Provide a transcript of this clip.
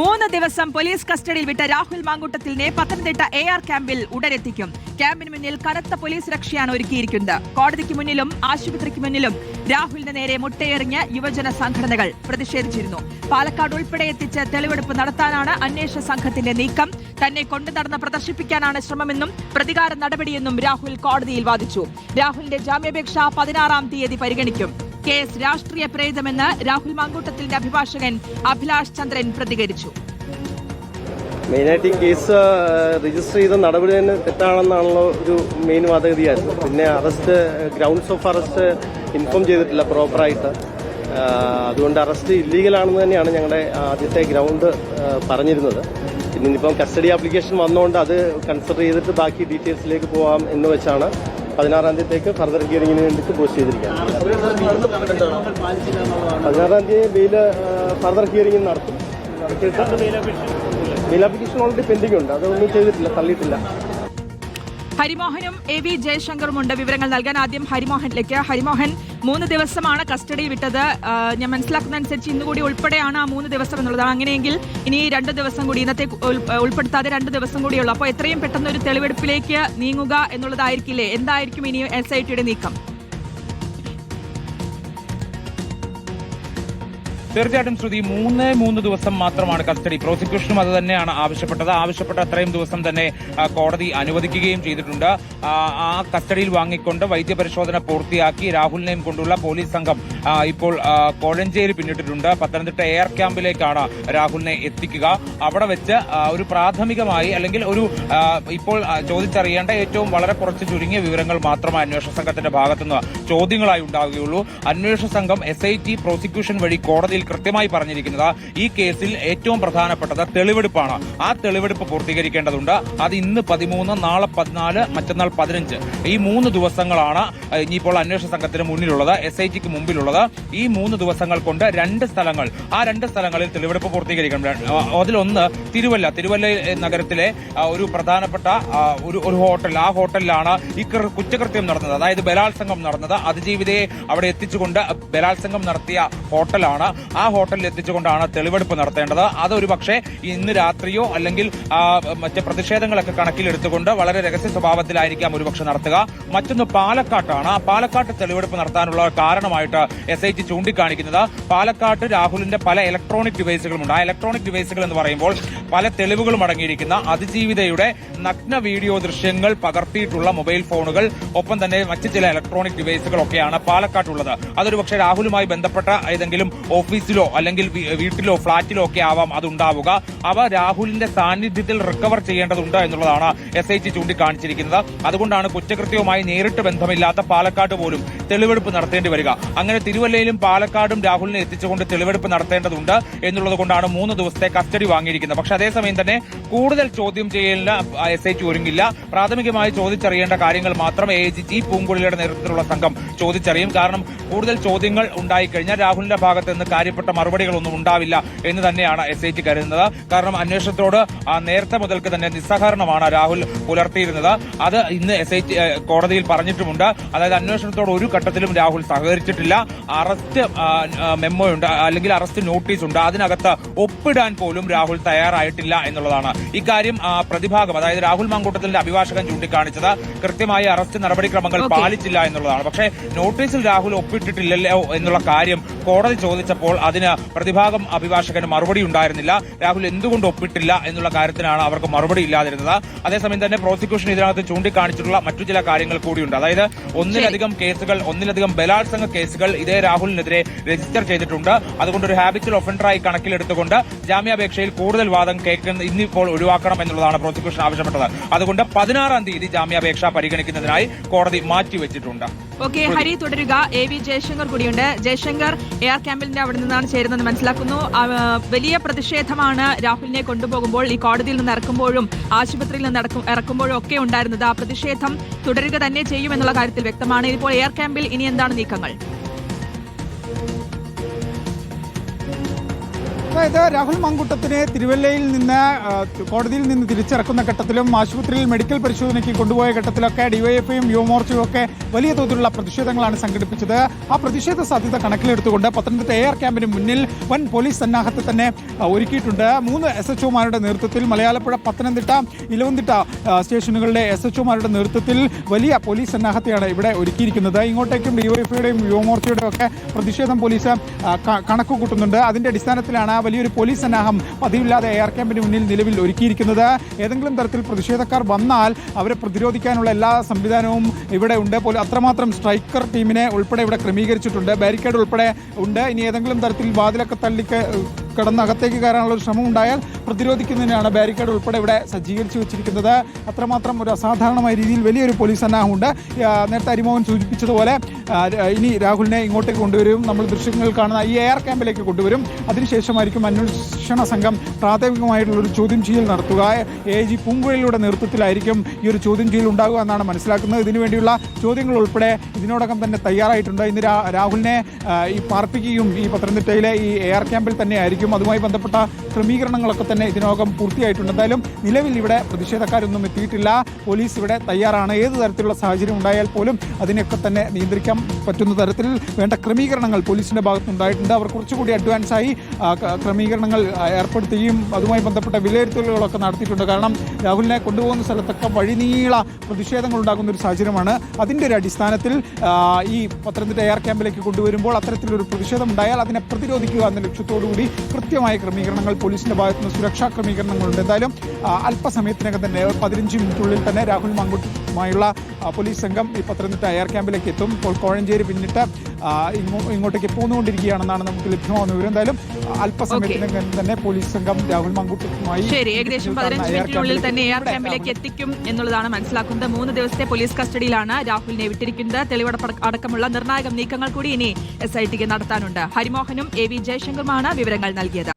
മൂന്ന് ദിവസം പോലീസ് കസ്റ്റഡിയിൽ വിട്ട രാഹുൽ മാങ്കൂട്ടത്തിലിനെ പത്തനംതിട്ട എ ആർ ക്യാമ്പിൽ ഉടനെത്തിക്കും ക്യാമ്പിന് മുന്നിൽ കനത്ത പോലീസ് രക്ഷയാണ് ഒരുക്കിയിരിക്കുന്നത്. കോടതിക്ക് മുന്നിലും ആശുപത്രിക്ക് മുന്നിലും രാഹുലിന് നേരെ മുട്ടയെറിഞ്ഞ് യുവജന സംഘടനകൾ പ്രതിഷേധിച്ചിരുന്നു. പാലക്കാട് ഉൾപ്പെടെ എത്തിച്ച് തെളിവെടുപ്പ് നടത്താനാണ് അന്വേഷണ സംഘത്തിന്റെ നീക്കം. തന്നെ കൊണ്ടു നടന്ന് പ്രദർശിപ്പിക്കാനാണ് ശ്രമമെന്നും പ്രതികാര നടപടിയെന്നും രാഹുൽ കോടതിയിൽ വാദിച്ചു. രാഹുലിന്റെ ജാമ്യാപേക്ഷ പതിനാറാം തീയതി പരിഗണിക്കും. കേസ് രാഷ്ട്രീയ പ്രേരിതമെന്ന് രാഹുൽ മാങ്കൂട്ടത്തിന്റെ അഭിഭാഷകൻ അഭിലാഷ് ചന്ദ്രൻ പ്രതികരിച്ചു. മെയിനായിട്ട് ഈ കേസ് രജിസ്റ്റർ ചെയ്ത നടപടി തന്നെ തെറ്റാണെന്നാണല്ലോ ഒരു മെയിൻ വാദഗതിയായിരുന്നു. പിന്നെ arrest grounds of arrest inform ചെയ്തിട്ടില്ല പ്രോപ്പറായിട്ട് അതുകൊണ്ട് അറസ്റ്റ് ഇല്ലീഗലാണെന്ന് തന്നെയാണ് ഞങ്ങളുടെ ആദ്യത്തെ ഗ്രൗണ്ട് പറഞ്ഞിരുന്നത്. പിന്നെ ഇനിയിപ്പം കസ്റ്റഡി ആപ്ലിക്കേഷൻ വന്നുകൊണ്ട് അത് കൺസിഡർ ചെയ്തിട്ട് ബാക്കി ഡീറ്റെയിൽസിലേക്ക് പോവാം എന്ന് വെച്ചാണ് പതിനാറാം തീയതിക്ക് ഫർദർ ഹിയറിംഗിന് വേണ്ടിയിട്ട് പോസ്റ്റ് ചെയ്തിരിക്കുകയാണ്. പതിനാറാം തീയതി ബെയിൽ ഫർദർ ഹിയറിംഗ് നടത്തും. നടത്തിയിട്ട് ബെയിൽ ആപ്ലിക്കേഷൻ ഓൾറെഡി പെൻഡിംഗ് ഉണ്ട്. അതൊന്നും ചെയ്തിട്ടില്ല തള്ളിയിട്ടില്ല. ഹരിമോഹനും എ വി ജയശങ്കറും ഉണ്ട്. വിവരങ്ങൾ നൽകാൻ ആദ്യം ഹരിമോഹനിലേക്ക്. ഹരിമോഹൻ മൂന്ന് ദിവസമാണ് കസ്റ്റഡി വിട്ടത്. ഞാൻ മനസ്സിലാക്കുന്ന അനുസരിച്ച് ഇന്ന് കൂടി ഉൾപ്പെടെയാണ് ആ മൂന്ന് ദിവസം എന്നുള്ളതാണ് അങ്ങനെയെങ്കിൽ ഇനി രണ്ട് ദിവസം കൂടി ഇന്നത്തെ ഉൾപ്പെടുത്താതെ രണ്ട് ദിവസം കൂടിയുള്ളൂ അപ്പോൾ എത്രയും പെട്ടെന്ന് ഒരു തെളിവെടുപ്പിലേക്ക് നീങ്ങുക എന്നുള്ളതായിരിക്കില്ലേ? എന്തായിരിക്കും ഇനി എസ് ഐ ടിയുടെ നീക്കം? തീർച്ചയായിട്ടും ശ്രുതി മൂന്ന് മൂന്ന് ദിവസം മാത്രമാണ് കസ്റ്റഡി. പ്രോസിക്യൂഷനും അത് തന്നെയാണ് ആവശ്യപ്പെട്ടത്. ആവശ്യപ്പെട്ട അത്രയും ദിവസം തന്നെ കോടതി അനുവദിക്കുകയും ചെയ്തിട്ടുണ്ട്. ആ, കസ്റ്റഡിയിൽ വാങ്ങിക്കൊണ്ട് വൈദ്യപരിശോധന പൂർത്തിയാക്കി രാഹുലിനെയും കൊണ്ടുള്ള പോലീസ് സംഘം ഇപ്പോൾ കോഴഞ്ചേരി പിന്നിട്ടിട്ടുണ്ട്. പത്തനംതിട്ട എയർ ക്യാമ്പിലേക്കാണ് രാഹുലിനെ എത്തിക്കുക. അവിടെ വെച്ച് ഒരു പ്രാഥമികമായി അല്ലെങ്കിൽ ഒരു ഇപ്പോൾ ചോദിച്ചറിയേണ്ട ഏറ്റവും വളരെ കുറച്ച് ചുരുങ്ങിയ വിവരങ്ങൾ മാത്രമേ അന്വേഷണ സംഘത്തിന്റെ ഭാഗത്തുനിന്ന് ചോദ്യങ്ങളായി ഉണ്ടാവുകയുള്ളൂ. അന്വേഷണ സംഘം എസ് ഐ ടി പ്രോസിക്യൂഷൻ വഴി കോടതിയിൽ കൃത്യമായി പറഞ്ഞിരിക്കുന്നത് ഈ കേസിൽ ഏറ്റവും പ്രധാനപ്പെട്ടത് തെളിവെടുപ്പാണ്. ആ തെളിവെടുപ്പ് പൂർത്തീകരിക്കേണ്ടതുണ്ട്. അത് ഇന്ന് പതിമൂന്ന് നാളെ പതിനാല് മറ്റന്നാൾ പതിനഞ്ച്. ഈ മൂന്ന് ദിവസങ്ങളാണ് ഇനിയിപ്പോൾ അന്വേഷണ സംഘത്തിന് മുന്നിലുള്ളത്. എസ് ഐ ടിക്ക് മുമ്പിലുള്ളത്. ഈ മൂന്ന് ദിവസങ്ങൾ കൊണ്ട് രണ്ട് സ്ഥലങ്ങൾ ആ രണ്ട് സ്ഥലങ്ങളിൽ തെളിവെടുപ്പ് പൂർത്തീകരിക്കണം. അതിലൊന്ന് തിരുവല്ല. തിരുവല്ല നഗരത്തിലെ ഒരു പ്രധാനപ്പെട്ട ഒരു ഒരു ഹോട്ടൽ. ആ ഹോട്ടലിലാണ് ഈ കുറ്റകൃത്യം നടന്നത്. അതായത് ബലാത്സംഗം നടന്നത്. അതിജീവിതയെ അവിടെ എത്തിച്ചുകൊണ്ട് ബലാത്സംഗം നടത്തിയ ഹോട്ടലാണ്. ആ ഹോട്ടലിൽ എത്തിച്ചുകൊണ്ടാണ് തെളിവെടുപ്പ് നടത്തേണ്ടത്. അതൊരു പക്ഷേ ഇന്ന് രാത്രിയോ അല്ലെങ്കിൽ മറ്റ് പ്രതിഷേധങ്ങളൊക്കെ കണക്കിലെടുത്തുകൊണ്ട് വളരെ രഹസ്യ സ്വഭാവത്തിലായിരിക്കാം ഒരുപക്ഷെ നടത്തുക. മറ്റൊന്ന് പാലക്കാട്ടാണ്. പാലക്കാട്ട് തെളിവെടുപ്പ് നടത്താനുള്ള കാരണമായിട്ട് എസ് ഐ ടി ചൂണ്ടിക്കാണിക്കുന്നത്. പാലക്കാട്ട് രാഹുലിന്റെ പല ഇലക്ട്രോണിക് ഡിവൈസുകളുമുണ്ട് ആ ഇലക്ട്രോണിക് ഡിവൈസുകൾ എന്ന് പറയുമ്പോൾ പല തെളിവുകളും അടങ്ങിയിരിക്കുന്ന അതിജീവിതയുടെ നഗ്ന വീഡിയോ ദൃശ്യങ്ങൾ പകർത്തിയിട്ടുള്ള മൊബൈൽ ഫോണുകൾ ഒപ്പം തന്നെ മറ്റ് ചില ഇലക്ട്രോണിക് ഡിവൈസുകളൊക്കെയാണ് പാലക്കാട്ടുള്ളത്. അതൊരു പക്ഷേ രാഹുലുമായി ബന്ധപ്പെട്ട ഏതെങ്കിലും ഓഫീസിലോ അല്ലെങ്കിൽ വീട്ടിലോ ഫ്ളാറ്റിലോ ഒക്കെ ആവാം അതുണ്ടാവുക. അവ രാഹുലിന്റെ സാന്നിധ്യത്തിൽ റിക്കവർ ചെയ്യേണ്ടതുണ്ട് എന്നുള്ളതാണ് എസ് ഐ ടി ചൂണ്ടിക്കാണിച്ചിരിക്കുന്നത്. അതുകൊണ്ടാണ് കുറ്റകൃത്യവുമായി നേരിട്ട് ബന്ധമില്ലാത്ത പാലക്കാട് പോലും തെളിവെടുപ്പ് നടത്തേണ്ടി വരിക. അങ്ങനെ തിരുവല്ലയിലും പാലക്കാടും രാഹുലിനെ എത്തിച്ചുകൊണ്ട് തെളിവെടുപ്പ് നടത്തേണ്ടതുണ്ട് എന്നുള്ളത് കൊണ്ടാണ് മൂന്ന് ദിവസത്തെ കസ്റ്റഡി വാങ്ങിയിരിക്കുന്നത്. പക്ഷേ അതേസമയം തന്നെ കൂടുതൽ ചോദ്യം ചെയ്യലിന് എസ് ഐ ടി ഒരുങ്ങില്ല. പ്രാഥമികമായി ചോദിച്ചറിയേണ്ട കാര്യങ്ങൾ മാത്രം എ ജി ജി പൂങ്കുഴിയുടെ നേതൃത്വത്തിലുള്ള സംഘം ചോദിച്ചറിയും. കാരണം കൂടുതൽ ചോദ്യങ്ങൾ ഉണ്ടായിക്കഴിഞ്ഞാൽ രാഹുലിന്റെ ഭാഗത്ത് നിന്ന് കാര്യപ്പെട്ട മറുപടികളൊന്നും ഉണ്ടാവില്ല എന്ന് തന്നെയാണ് എസ് ഐ ടി കരുതുന്നത്. കാരണം അന്വേഷണത്തോട് നേരത്തെ മുതൽക്ക് തന്നെ നിസ്സഹകരണമാണ് രാഹുൽ പുലർത്തിയിരുന്നത്. അത് ഇന്ന് എസ് ഐ ടി കോടതിയിൽ പറഞ്ഞിട്ടുമുണ്ട്. അതായത് അന്വേഷണത്തോട് ഒരു ഘട്ടത്തിലും രാഹുൽ സഹകരിച്ചിട്ടില്ല. അറസ്റ്റ് മെമ്മോ ഉണ്ട് അല്ലെങ്കിൽ അറസ്റ്റ് നോട്ടീസ് ഉണ്ട്. അതിനകത്ത് ഒപ്പിടാൻ പോലും രാഹുൽ തയ്യാറായിട്ടില്ല എന്നുള്ളതാണ്. ഇക്കാര്യം പ്രതിഭാഗം അതായത് രാഹുൽ മാങ്കൂട്ടത്തിന്റെ അഭിഭാഷകൻ ചൂണ്ടിക്കാണിച്ചത് കൃത്യമായി അറസ്റ്റ് നടപടിക്രമങ്ങൾ പാലിച്ചില്ല എന്നുള്ളതാണ്. പക്ഷേ നോട്ടീസിൽ രാഹുൽ ഒപ്പിട്ടിട്ടില്ലല്ലോ എന്നുള്ള കാര്യം കോടതി ചോദിച്ചപ്പോൾ അതിന് പ്രതിഭാഗം അഭിഭാഷകന് മറുപടി ഉണ്ടായിരുന്നില്ല. രാഹുൽ എന്തുകൊണ്ട് ഒപ്പിട്ടില്ല എന്നുള്ള കാര്യത്തിനാണ് അവർക്ക് മറുപടി ഇല്ലാതിരുന്നത്. അതേസമയം തന്നെ പ്രോസിക്യൂഷൻ ഇതിനകത്ത് ചൂണ്ടിക്കാണിച്ചിട്ടുള്ള മറ്റു ചില കാര്യങ്ങൾ കൂടിയുണ്ട്. അതായത് ഒന്നിലധികം കേസുകൾ ഒന്നിലധികം ബലാത്സംഗ കേസുകൾ ഇതേ രാഹുലിനെതിരെ രജിസ്റ്റർ ചെയ്തിട്ടുണ്ട്. അതുകൊണ്ട് ഒരു ഹാബിച്വൽ ഒഫൻഡറായി കണക്കിലെടുത്തുകൊണ്ട് ജാമ്യാപേക്ഷയിൽ കൂടുതൽ വാദം കേൾക്കുന്ന ഇന്നിപ്പോൾ ഒഴിവാക്കണം എന്നുള്ളതാണ് പ്രോസിക്യൂഷൻ ആവശ്യപ്പെട്ടത്. അതുകൊണ്ട് പതിനാറാം തീയതി ജാമ്യാപേക്ഷ പരിഗണിക്കുന്നതിനായി കോടതി മാറ്റിവെച്ചിട്ടുണ്ട്. ഓക്കെ ഹരി തുടരുക. എ വി ജയശങ്കർ കൂടിയുണ്ട്. ജയശങ്കർ എയർ ക്യാമ്പിലിന്റെ അവിടെ നിന്നാണ് ചേരുന്നത് മനസ്സിലാക്കുന്നു. വലിയ പ്രതിഷേധമാണ് രാഹുലിനെ കൊണ്ടുപോകുമ്പോൾ ഈ കോടതിയിൽ നിന്ന് ഇറക്കുമ്പോഴും ആശുപത്രിയിൽ നിന്ന് ഇറക്കും- ഇറക്കുമ്പോഴും ഒക്കെ ഉണ്ടായിരുന്നത്. ആ പ്രതിഷേധം തുടരുക തന്നെ ചെയ്യുമെന്നുള്ള കാര്യത്തിൽ വ്യക്തമാണ്. ഇപ്പോൾ എയർ ക്യാമ്പിൽ ഇനി എന്താണ് നീക്കങ്ങൾ? അതായത് രാഹുൽ മങ്കുട്ടത്തിനെ തിരുവല്ലയിൽ നിന്ന് കോടതിയിൽ നിന്ന് തിരിച്ചിറക്കുന്ന ഘട്ടത്തിലും ആശുപത്രിയിൽ മെഡിക്കൽ പരിശോധനയ്ക്ക് കൊണ്ടുപോയ ഘട്ടത്തിലൊക്കെ ഡിവൈഎഫ്ഐയും യുവമോർച്ചയും ഒക്കെ വലിയ തോതിലുള്ള പ്രതിഷേധങ്ങളാണ് സംഘടിപ്പിച്ചത്. ആ പ്രതിഷേധ സാധ്യത കണക്കിലെടുത്തുകൊണ്ട് പത്തനംതിട്ട എ ആർ ക്യാമ്പിന് മുന്നിൽ വൻ പോലീസ് സന്നാഹത്തെ തന്നെ ഒരുക്കിയിട്ടുണ്ട്. മൂന്ന് എസ് എച്ച് ഒമാരുടെ നേതൃത്വത്തിൽ മലയാളപ്പുഴ പത്തനംതിട്ട ഇലവന്തിട്ട സ്റ്റേഷനുകളുടെ എസ് എച്ച് ഒമാരുടെ നേതൃത്വത്തിൽ വലിയ പോലീസ് സന്നാഹത്തെയാണ് ഇവിടെ ഒരുക്കിയിരിക്കുന്നത്. ഇങ്ങോട്ടേക്കും ഡിവൈഎഫ്ഐയുടെയും യുവമോർച്ചയുടെയും ഒക്കെ പ്രതിഷേധം പോലീസ് ആ, കണക്ക് കൂട്ടുന്നുണ്ട് അതിന്റെ അടിസ്ഥാനത്തിലാണ് വലിയൊരു പോലീസ് സന്നാഹം പതിവില്ലാതെ എയർ ക്യാമ്പിന് മുന്നിൽ നിലവിൽ ഒരുക്കിയിരിക്കുന്നത്. ഏതെങ്കിലും തരത്തിൽ പ്രതിഷേധക്കാർ വന്നാൽ അവരെ പ്രതിരോധിക്കാനുള്ള എല്ലാ സംവിധാനവും ഇവിടെ ഉണ്ട്. അത്രമാത്രം സ്ട്രൈക്കർ ടീമിനെ ഉൾപ്പെടെ ഇവിടെ ക്രമീകരിച്ചിട്ടുണ്ട്. ബാരിക്കേഡ് ഉൾപ്പെടെ ഉണ്ട്. ഇനി ഏതെങ്കിലും തരത്തിൽ വാതിലൊക്കെ തള്ളിക്ക് കടന്ന് അകത്തേക്ക് കയറാനുള്ള ഒരു ശ്രമം ഉണ്ടായാൽ പ്രതിരോധിക്കുന്നതിനാണ് ബാരിക്കേഡ് ഉൾപ്പെടെ ഇവിടെ സജ്ജീകരിച്ചു വെച്ചിരിക്കുന്നത്. അത്രമാത്രം ഒരു അസാധാരണമായ രീതിയിൽ വലിയൊരു പോലീസ് സന്നാഹമുണ്ട്. നേരത്തെ അരിമോഹൻ സൂചിപ്പിച്ചതുപോലെ ഇനി രാഹുലിനെ ഇങ്ങോട്ടേക്ക് കൊണ്ടുവരും. നമ്മൾ ദൃശ്യങ്ങൾ കാണുന്ന ഈ എയർ ക്യാമ്പിലേക്ക് കൊണ്ടുവരും. അതിനുശേഷമായിരിക്കും അന്വേഷണ സംഘം പ്രാഥമികമായിട്ടുള്ള ഒരു ചോദ്യം ചെയ്യൽ നടത്തുക. എ ജി പൂങ്കുഴലിയുടെ നേതൃത്വത്തിലായിരിക്കും ഈ ഒരു ചോദ്യം ചെയ്യൽ ഉണ്ടാകുക എന്നാണ് മനസ്സിലാക്കുന്നത്. ഇതിനുവേണ്ടിയുള്ള ചോദ്യങ്ങൾ ഉൾപ്പെടെ ഇതിനോടകം തന്നെ തയ്യാറായിട്ടുണ്ട്. ഇന്ന് രാഹുലിനെ ഈ പാർപ്പിക്കുകയും ഈ പത്തനംതിട്ടയിലെ ഈ എയർ ക്യാമ്പിൽ തന്നെ ആയിരിക്കും അതുമായി ബന്ധപ്പെട്ട ക്രമീകരണങ്ങളൊക്കെ തന്നെ ഇതിനകം പൂർത്തിയായിട്ടുണ്ട്. എന്തായാലും നിലവിൽ ഇവിടെ പ്രതിഷേധക്കാരൊന്നും എത്തിയിട്ടില്ല. പോലീസ് ഇവിടെ തയ്യാറാണ്. ഏത് തരത്തിലുള്ള സാഹചര്യം ഉണ്ടായാൽ പോലും അതിനെയൊക്കെ തന്നെ നിയന്ത്രിക്കാൻ പറ്റുന്ന തരത്തിൽ വേണ്ട ക്രമീകരണങ്ങൾ പോലീസിന്റെ ഭാഗത്തുനിന്നുണ്ടായിട്ടുണ്ട്. അവർ കുറച്ചുകൂടി അഡ്വാൻസായി ക്രമീകരണങ്ങൾ ഏർപ്പെടുത്തുകയും അതുമായി ബന്ധപ്പെട്ട വിലയിരുത്തലുകളൊക്കെ നടത്തിയിട്ടുണ്ട്. കാരണം രാഹുലിനെ കൊണ്ടുപോകുന്ന സ്ഥലത്തൊക്കെ വഴിനീള പ്രതിഷേധങ്ങൾ ഉണ്ടാകുന്ന ഒരു സാഹചര്യമാണ്. അതിന്റെ ഒരു അടിസ്ഥാനത്തിൽ ഈ പത്തനംതിട്ട എയർ ക്യാമ്പിലേക്ക് കൊണ്ടുവരുമ്പോൾ അത്തരത്തിലൊരു പ്രതിഷേധം ഉണ്ടായാൽ അതിനെ പ്രതിരോധിക്കുക എന്ന ലക്ഷ്യത്തോടുകൂടി കൃത്യമായ ക്രമീകരണങ്ങൾ പോലീസിന്റെ ഭാഗത്തുനിന്ന് സുരക്ഷാ ക്രമീകരണങ്ങളുണ്ട്. എന്തായാലും അല്പസമയത്തിനകം തന്നെ പതിനഞ്ച് മിനിറ്റുള്ളിൽ തന്നെ രാഹുൽ മങ്കുട്ടുമായുള്ള ആ, പോലീസ് സംഘം ഈ പത്തനംതിട്ട എയർ ക്യാമ്പിലേക്ക് എത്തും. ഇപ്പോൾ കോഴഞ്ചേരി പിന്നിട്ട് ഇങ്ങോട്ടേക്ക് പോന്നുകൊണ്ടിരിക്കുകയാണെന്നാണ് നമുക്ക് ലഭ്യമാകുന്ന വിവരം. എന്തായാലും അല്പസമയത്തിനകം തന്നെ പോലീസ് സംഘം രാഹുൽ മങ്കുട്ടുമായി ശരി ഏകദേശം പതിനഞ്ച് മിനിറ്റിനുള്ളിൽ തന്നെ എയർ ക്യാമ്പിലേക്ക് എത്തിക്കും എന്നുള്ളതാണ് മനസ്സിലാക്കുന്നത്. മൂന്ന് ദിവസത്തെ പോലീസ് കസ്റ്റഡിയിലാണ് രാഹുലിനെ വിട്ടിരിക്കുന്നത്. തെളിവെടുപ്പ് അടക്കമുള്ള നിർണായക നീക്കങ്ങൾ കൂടി ഇനി എസ് ഐ ടിക്ക് നടത്താനുണ്ട്. ഹരിമോഹനും എ വി ജയശങ്കറുമാണ് വിവരങ്ങൾ നൽകിയത്.